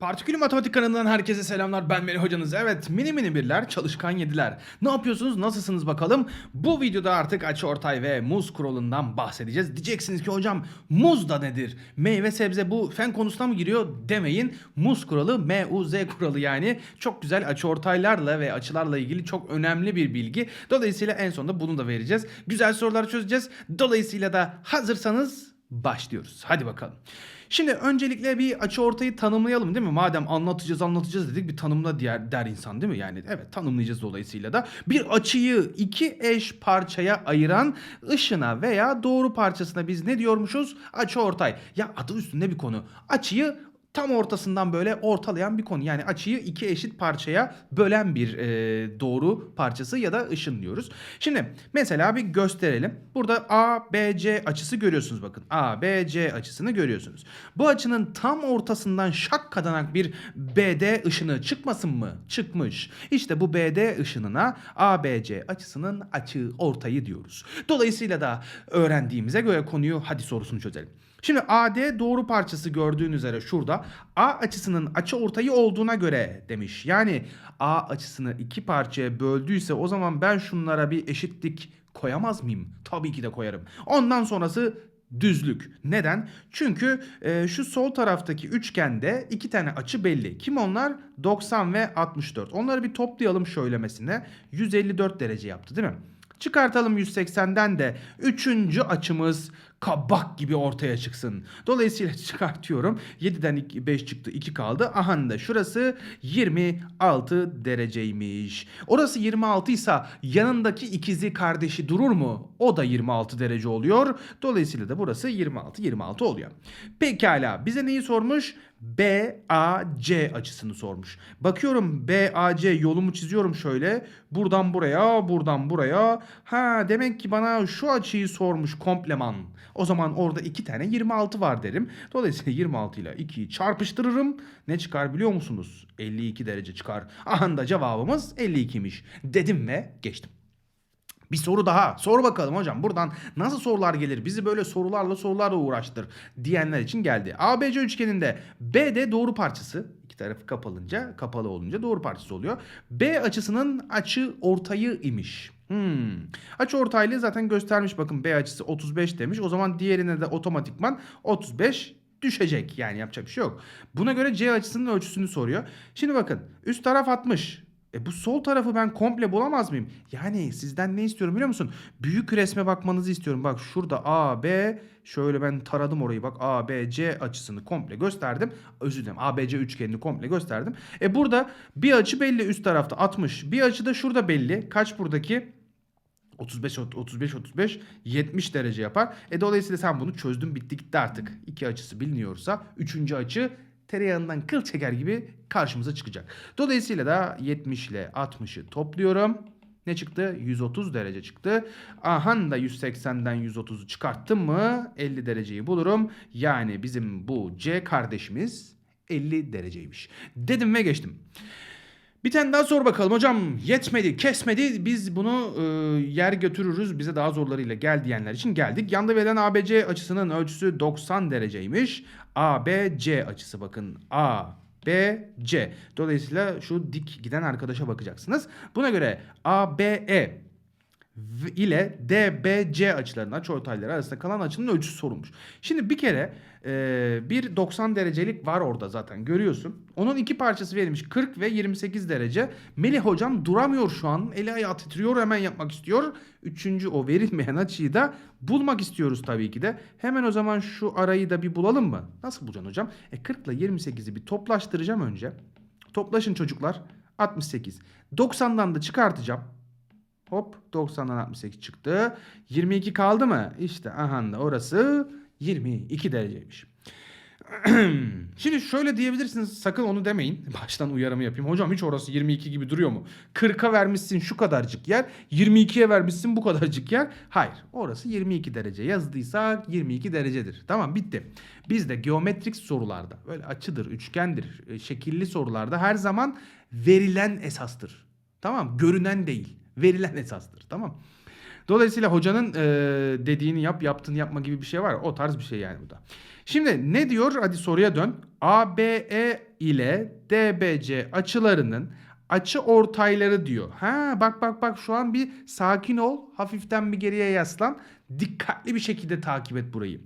Partikülü Matematik kanalından herkese selamlar. Ben Melih hocanız. Evet, mini mini birler, çalışkan yediler. Ne yapıyorsunuz? Nasılsınız bakalım? Bu videoda artık açıortay ve muz kuralından bahsedeceğiz. Diyeceksiniz ki hocam muz da nedir? Meyve sebze bu fen konusuna mı giriyor demeyin. Muz kuralı, M-U-Z kuralı yani. Çok güzel açıortaylarla ve açılarla ilgili çok önemli bir bilgi. Dolayısıyla en sonunda bunu da vereceğiz. Güzel sorular çözeceğiz. Dolayısıyla da hazırsanız başlıyoruz. Hadi bakalım. Şimdi öncelikle bir açı ortayı tanımlayalım değil mi? Madem anlatacağız anlatacağız dedik bir tanımla diğer der insan değil mi? Yani evet tanımlayacağız dolayısıyla da bir açıyı iki eş parçaya ayıran ışına veya doğru parçasına biz ne diyormuşuz? Açı ortay. Ya adı üstünde bir konu. Açıyı tam ortasından böyle ortalayan bir konu. Yani açıyı iki eşit parçaya bölen bir e, doğru parçası ya da ışın diyoruz. Şimdi mesela bir gösterelim. Burada A, B, C açısı görüyorsunuz bakın. A, B, C açısını görüyorsunuz. Bu açının tam ortasından şak kadanak bir BD ışını çıkmasın mı? Çıkmış. İşte bu BD ışınına ABC açısının açı ortayı diyoruz. Dolayısıyla da öğrendiğimize göre konuyu hadi sorusunu çözelim. Şimdi AD doğru parçası gördüğün üzere şurada A açısının açı ortayı olduğuna göre demiş. Yani A açısını iki parçaya böldüyse o zaman ben şunlara bir eşitlik koyamaz mıyım? Tabii ki de koyarım. Ondan sonrası düzlük. Neden? Çünkü e, şu sol taraftaki üçgende iki tane açı belli. Kim onlar? 90 ve 64. Onları bir toplayalım şöylemesine. 154 derece yaptı değil mi? Çıkartalım 180'den de üçüncü açımız kabak gibi ortaya çıksın. Dolayısıyla çıkartıyorum. 7'den 5 çıktı 2 kaldı. Aha da şurası 26 dereceymiş. Orası 26 ise yanındaki ikizi kardeşi durur mu? O da 26 derece oluyor. Dolayısıyla da burası 26 26 oluyor. Pekala bize neyi sormuş? BAC açısını sormuş. Bakıyorum BAC yolumu çiziyorum şöyle. Buradan buraya, buradan buraya. Ha demek ki bana şu açıyı sormuş kompleman. O zaman orada iki tane 26 var derim. Dolayısıyla 26 ile 2'yi çarpıştırırım. Ne çıkar biliyor musunuz? 52 derece çıkar. Aha da cevabımız 52'miş. Dedim ve geçtim. Bir soru daha. Sor bakalım hocam. Buradan nasıl sorular gelir? Bizi böyle sorularla sorularla uğraştır diyenler için geldi. ABC üçgeninde BD doğru parçası. iki tarafı kapalınca, kapalı olunca doğru parçası oluyor. B açısının açı ortayı imiş. Hmm. Açı ortaylığı zaten göstermiş bakın B açısı 35 demiş. O zaman diğerine de otomatikman 35 düşecek. Yani yapacak bir şey yok. Buna göre C açısının ölçüsünü soruyor. Şimdi bakın üst taraf 60. E bu sol tarafı ben komple bulamaz mıyım? Yani sizden ne istiyorum biliyor musun? Büyük resme bakmanızı istiyorum. Bak şurada A, B şöyle ben taradım orayı bak A, B, C açısını komple gösterdim. Özür dilerim A, B, C üçgenini komple gösterdim. E burada bir açı belli üst tarafta 60. Bir açı da şurada belli. Kaç buradaki? 35 35 35 70 derece yapar. E dolayısıyla sen bunu çözdün bitti gitti artık. İki açısı biliniyorsa üçüncü açı tereyağından kıl çeker gibi karşımıza çıkacak. Dolayısıyla da 70 ile 60'ı topluyorum. Ne çıktı? 130 derece çıktı. Ahan da 180'den 130'u çıkarttım mı 50 dereceyi bulurum. Yani bizim bu C kardeşimiz 50 dereceymiş. Dedim ve geçtim. Bir tane daha sor bakalım hocam yetmedi kesmedi biz bunu e, yer götürürüz bize daha zorlarıyla gel diyenler için geldik. Yanda verilen ABC açısının ölçüsü 90 dereceymiş. ABC açısı bakın ABC. Dolayısıyla şu dik giden arkadaşa bakacaksınız. Buna göre ABE v- ile DBC açılarının açıortayları arasında kalan açının ölçüsü sorulmuş. Şimdi bir kere e, bir 90 derecelik var orada zaten görüyorsun. Onun iki parçası verilmiş 40 ve 28 derece. Melih hocam duramıyor şu an. Eli ayağı titriyor hemen yapmak istiyor. Üçüncü o verilmeyen açıyı da bulmak istiyoruz tabii ki de. Hemen o zaman şu arayı da bir bulalım mı? Nasıl bulacaksın hocam? E 40 ile 28'i bir toplaştıracağım önce. Toplaşın çocuklar. 68. 90'dan da çıkartacağım. Hop 90'dan 68 çıktı. 22 kaldı mı? İşte aha da orası 22 dereceymiş. Şimdi şöyle diyebilirsiniz sakın onu demeyin. Baştan uyarımı yapayım. Hocam hiç orası 22 gibi duruyor mu? 40'a vermişsin şu kadarcık yer. 22'ye vermişsin bu kadarcık yer. Hayır orası 22 derece. Yazdıysa 22 derecedir. Tamam bitti. Bizde geometrik sorularda böyle açıdır, üçgendir, e, şekilli sorularda her zaman verilen esastır. Tamam görünen değil. Verilen esastır. Tamam. Dolayısıyla hocanın e, dediğini yap, yaptığını yapma gibi bir şey var. O tarz bir şey yani bu da. Şimdi ne diyor? Hadi soruya dön. ABE ile DBC açılarının açı ortayları diyor. Ha bak bak bak şu an bir sakin ol. Hafiften bir geriye yaslan. Dikkatli bir şekilde takip et burayı.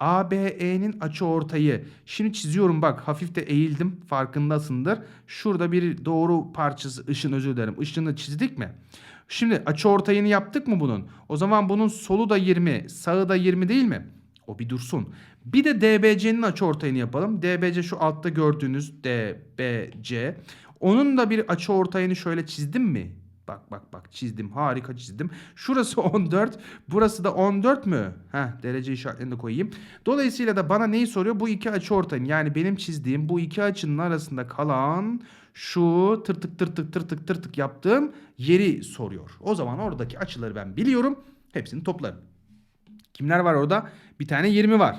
ABE'nin açı ortayı. Şimdi çiziyorum bak hafif de eğildim farkındasındır. Şurada bir doğru parçası ışın özür dilerim. Işını çizdik mi? Şimdi açı ortayını yaptık mı bunun? O zaman bunun solu da 20, sağı da 20 değil mi? O bir dursun. Bir de DBC'nin açı ortayını yapalım. DBC şu altta gördüğünüz DBC. Onun da bir açı ortayını şöyle çizdim mi? Bak bak bak çizdim. Harika çizdim. Şurası 14. Burası da 14 mü? Heh derece işaretlerini de koyayım. Dolayısıyla da bana neyi soruyor? Bu iki açı ortayın yani benim çizdiğim bu iki açının arasında kalan şu tırtık tırtık tırtık tırtık yaptığım yeri soruyor. O zaman oradaki açıları ben biliyorum. Hepsini toplarım. Kimler var orada? Bir tane 20 var.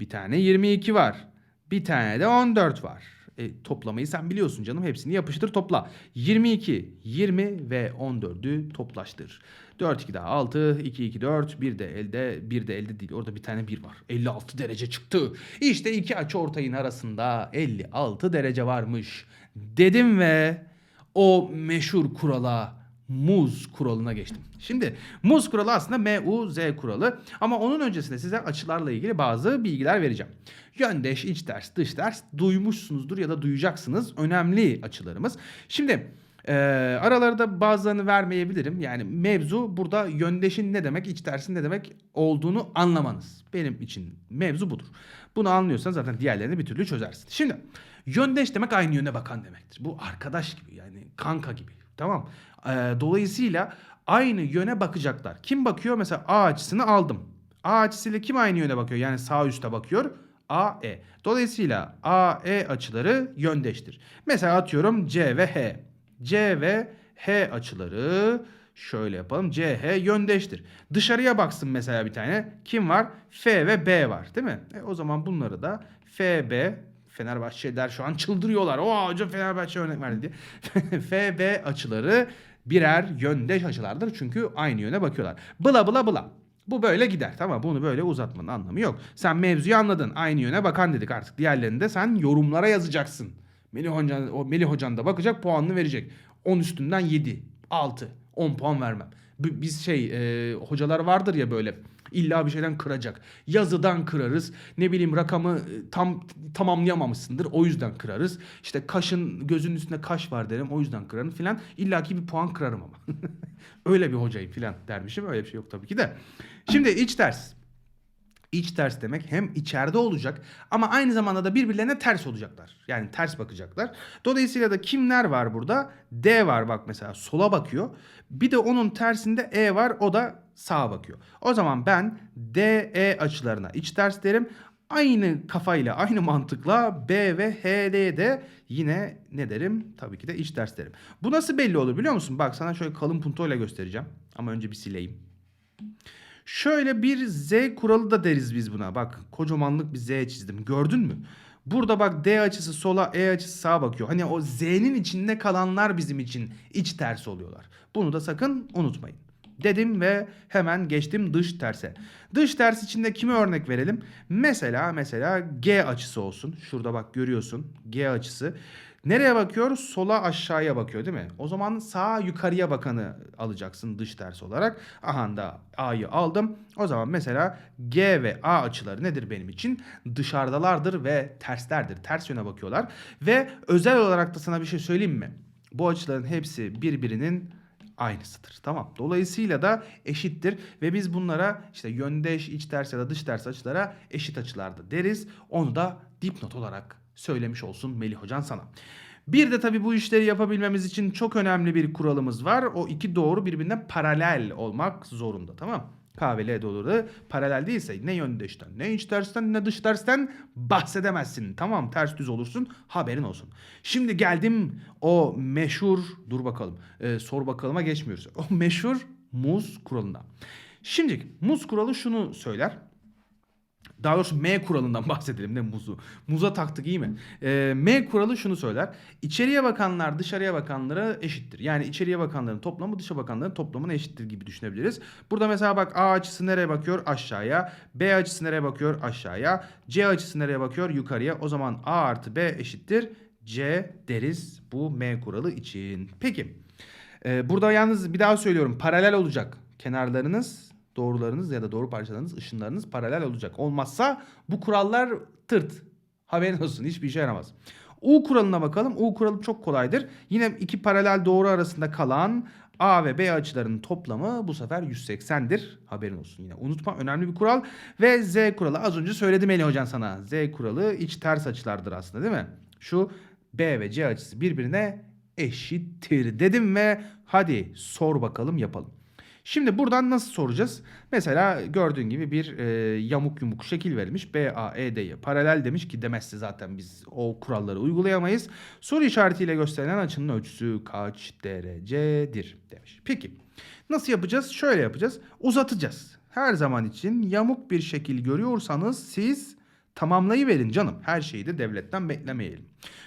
Bir tane 22 var. Bir tane de 14 var. E, toplamayı sen biliyorsun canım. Hepsini yapıştır topla. 22, 20 ve 14'ü toplaştır. 4 2 daha 6, 2 2 4, bir de elde, bir de elde değil. Orada bir tane 1 var. 56 derece çıktı. İşte iki açı ortayın arasında 56 derece varmış. Dedim ve o meşhur kurala muz kuralına geçtim. Şimdi muz kuralı aslında MUZ kuralı ama onun öncesinde size açılarla ilgili bazı bilgiler vereceğim. Yöndeş, iç ters, dış ters duymuşsunuzdur ya da duyacaksınız. Önemli açılarımız. Şimdi e, aralarda bazılarını vermeyebilirim. Yani mevzu burada yöndeşin ne demek, iç tersin ne demek olduğunu anlamanız. Benim için mevzu budur. Bunu anlıyorsan zaten diğerlerini bir türlü çözersin. Şimdi yöndeş demek aynı yöne bakan demektir. Bu arkadaş gibi yani kanka gibi. Tamam. Ee, dolayısıyla aynı yöne bakacaklar. Kim bakıyor? Mesela A açısını aldım. A açısıyla kim aynı yöne bakıyor? Yani sağ üste bakıyor. AE. Dolayısıyla AE açıları yöndeştir. Mesela atıyorum C ve H. C ve H açıları şöyle yapalım. CH yöndeştir. Dışarıya baksın mesela bir tane. Kim var? F ve B var değil mi? E, o zaman bunları da FB Fenerbahçeliler şu an çıldırıyorlar. O hoca Fenerbahçe örnek verdi diye. FB açıları birer yöndeş açılardır. Çünkü aynı yöne bakıyorlar. Bla bla bla. Bu böyle gider. Tamam bunu böyle uzatmanın anlamı yok. Sen mevzuyu anladın. Aynı yöne bakan dedik artık. Diğerlerini de sen yorumlara yazacaksın. Melih Hocan, o Melih Hocan da bakacak puanını verecek. 10 üstünden 7, 6, 10 puan vermem. Biz şey e, hocalar vardır ya böyle illa bir şeyden kıracak. Yazıdan kırarız. Ne bileyim rakamı e, tam tamamlayamamışsındır. O yüzden kırarız. İşte kaşın gözünün üstünde kaş var derim. O yüzden kırarım filan. İlla ki bir puan kırarım ama. Öyle bir hocayım filan dermişim. Öyle bir şey yok tabii ki de. Şimdi iç ders. İç ters demek hem içeride olacak ama aynı zamanda da birbirlerine ters olacaklar. Yani ters bakacaklar. Dolayısıyla da kimler var burada? D var bak mesela sola bakıyor. Bir de onun tersinde E var o da sağa bakıyor. O zaman ben DE açılarına iç ters derim. Aynı kafayla, aynı mantıkla B ve HD'ye de yine ne derim? Tabii ki de iç ters derim. Bu nasıl belli olur biliyor musun? Bak sana şöyle kalın puntoyla göstereceğim. Ama önce bir sileyim. Şöyle bir Z kuralı da deriz biz buna. Bak kocamanlık bir Z çizdim. Gördün mü? Burada bak D açısı sola, E açısı sağa bakıyor. Hani o Z'nin içinde kalanlar bizim için iç ters oluyorlar. Bunu da sakın unutmayın. Dedim ve hemen geçtim dış terse. Dış ters içinde kime örnek verelim? Mesela mesela G açısı olsun. Şurada bak görüyorsun G açısı. Nereye bakıyor? Sola aşağıya bakıyor değil mi? O zaman sağa yukarıya bakanı alacaksın dış ters olarak. Aha da A'yı aldım. O zaman mesela G ve A açıları nedir benim için? Dışarıdalardır ve terslerdir. Ters yöne bakıyorlar. Ve özel olarak da sana bir şey söyleyeyim mi? Bu açıların hepsi birbirinin aynısıdır. Tamam. Dolayısıyla da eşittir ve biz bunlara işte yöndeş, iç ters ya da dış ters açılara eşit açılarda deriz. Onu da dipnot olarak söylemiş olsun Melih Hocan sana. Bir de tabii bu işleri yapabilmemiz için çok önemli bir kuralımız var. O iki doğru birbirine paralel olmak zorunda tamam Kahveli doğru paralel değilse ne yöndeşten ne iç tersten ne dış tersten bahsedemezsin. Tamam ters düz olursun haberin olsun. Şimdi geldim o meşhur dur bakalım e, sor bakalıma geçmiyoruz. O meşhur muz kuralına. Şimdi muz kuralı şunu söyler. Daha doğrusu M kuralından bahsedelim ne muzu. Muza taktık iyi mi? Ee, M kuralı şunu söyler. İçeriye bakanlar dışarıya bakanlara eşittir. Yani içeriye bakanların toplamı dışa bakanların toplamına eşittir gibi düşünebiliriz. Burada mesela bak A açısı nereye bakıyor? Aşağıya. B açısı nereye bakıyor? Aşağıya. C açısı nereye bakıyor? Yukarıya. O zaman A artı B eşittir. C deriz bu M kuralı için. Peki. Ee, burada yalnız bir daha söylüyorum. Paralel olacak. Kenarlarınız doğrularınız ya da doğru parçalarınız, ışınlarınız paralel olacak. Olmazsa bu kurallar tırt. Haberin olsun hiçbir işe yaramaz. U kuralına bakalım. U kuralı çok kolaydır. Yine iki paralel doğru arasında kalan A ve B açılarının toplamı bu sefer 180'dir. Haberin olsun yine. Unutma önemli bir kural. Ve Z kuralı az önce söyledim Eli Hocan sana. Z kuralı iç ters açılardır aslında değil mi? Şu B ve C açısı birbirine eşittir dedim ve hadi sor bakalım yapalım. Şimdi buradan nasıl soracağız? Mesela gördüğün gibi bir e, yamuk yumuk şekil verilmiş. BAED'ye paralel demiş ki demezse zaten biz o kuralları uygulayamayız. Soru işaretiyle gösterilen açının ölçüsü kaç derecedir demiş. Peki nasıl yapacağız? Şöyle yapacağız. Uzatacağız. Her zaman için yamuk bir şekil görüyorsanız siz tamamlayıverin canım. Her şeyi de devletten beklemeyelim.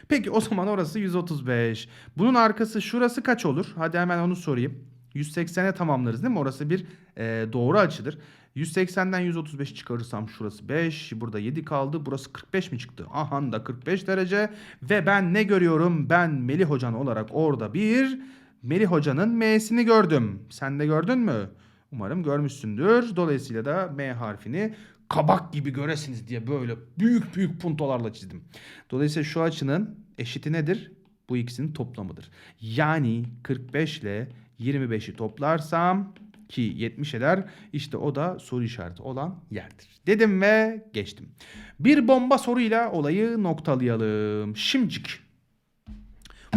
Peki o zaman orası 135. Bunun arkası şurası kaç olur? Hadi hemen onu sorayım. 180'e tamamlarız değil mi? Orası bir e, doğru açıdır. 180'den 135 çıkarırsam şurası 5. Burada 7 kaldı. Burası 45 mi çıktı? Aha da 45 derece. Ve ben ne görüyorum? Ben Melih Hocan olarak orada bir Melih Hoca'nın M'sini gördüm. Sen de gördün mü? Umarım görmüşsündür. Dolayısıyla da M harfini kabak gibi göresiniz diye böyle büyük büyük puntolarla çizdim. Dolayısıyla şu açının eşiti nedir? Bu ikisinin toplamıdır. Yani 45 ile 25'i toplarsam ki 70 eder işte o da soru işareti olan yerdir. Dedim ve geçtim. Bir bomba soruyla olayı noktalayalım. Şimcik.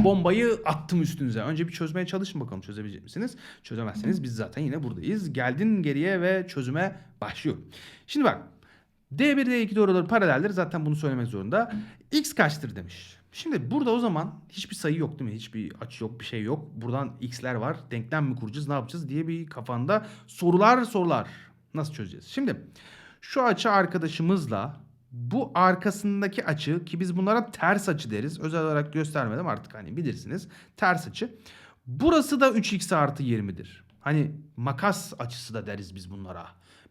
Bombayı attım üstünüze. Önce bir çözmeye çalışın bakalım çözebilecek misiniz? Çözemezseniz biz zaten yine buradayız. Geldin geriye ve çözüme başlıyor. Şimdi bak D1 D2 doğruları paraleldir. Zaten bunu söylemek zorunda. X kaçtır demiş. Şimdi burada o zaman hiçbir sayı yok değil mi? Hiçbir açı yok, bir şey yok. Buradan x'ler var. Denklem mi kuracağız, ne yapacağız diye bir kafanda sorular sorular. Nasıl çözeceğiz? Şimdi şu açı arkadaşımızla bu arkasındaki açı ki biz bunlara ters açı deriz. Özel olarak göstermedim artık hani bilirsiniz. Ters açı. Burası da 3x artı 20'dir. Hani makas açısı da deriz biz bunlara.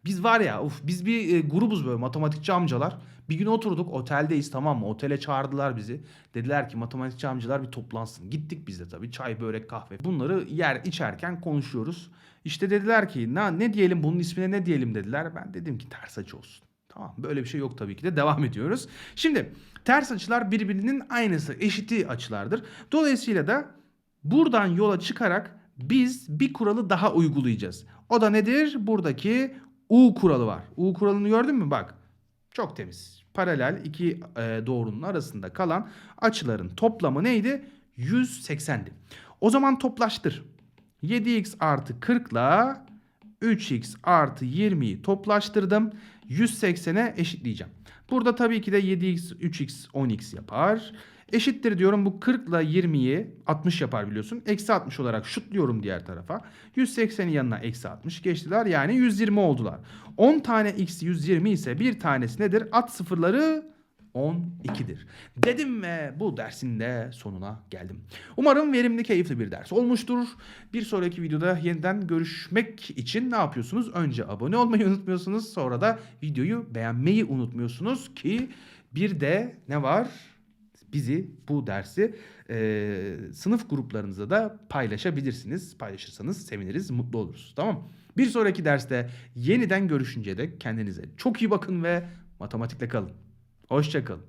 Biz var ya uf biz bir e, grubuz böyle matematikçi amcalar. Bir gün oturduk oteldeyiz tamam mı? Otele çağırdılar bizi. Dediler ki matematikçi amcalar bir toplansın. Gittik biz de tabii çay börek kahve. Bunları yer içerken konuşuyoruz. İşte dediler ki ne, ne diyelim bunun ismine ne diyelim dediler. Ben dedim ki ters açı olsun. Tamam böyle bir şey yok tabii ki de devam ediyoruz. Şimdi ters açılar birbirinin aynısı eşiti açılardır. Dolayısıyla da buradan yola çıkarak biz bir kuralı daha uygulayacağız. O da nedir? Buradaki U kuralı var. U kuralını gördün mü? Bak. Çok temiz. Paralel iki e, doğrunun arasında kalan açıların toplamı neydi? 180'di. O zaman toplaştır. 7x artı 40 ile 3x artı 20'yi toplaştırdım. 180'e eşitleyeceğim. Burada tabii ki de 7x, 3x, 10x yapar. Eşittir diyorum bu 40 ile 20'yi 60 yapar biliyorsun. Eksi 60 olarak şutluyorum diğer tarafa. 180'in yanına eksi 60 geçtiler. Yani 120 oldular. 10 tane x 120 ise bir tanesi nedir? At sıfırları 12'dir. Dedim ve bu dersin de sonuna geldim. Umarım verimli, keyifli bir ders olmuştur. Bir sonraki videoda yeniden görüşmek için ne yapıyorsunuz? Önce abone olmayı unutmuyorsunuz. Sonra da videoyu beğenmeyi unutmuyorsunuz ki bir de ne var? bizi bu dersi e, sınıf gruplarınızda da paylaşabilirsiniz. Paylaşırsanız seviniriz, mutlu oluruz. Tamam Bir sonraki derste yeniden görüşünceye dek kendinize çok iyi bakın ve matematikle kalın. Hoşçakalın.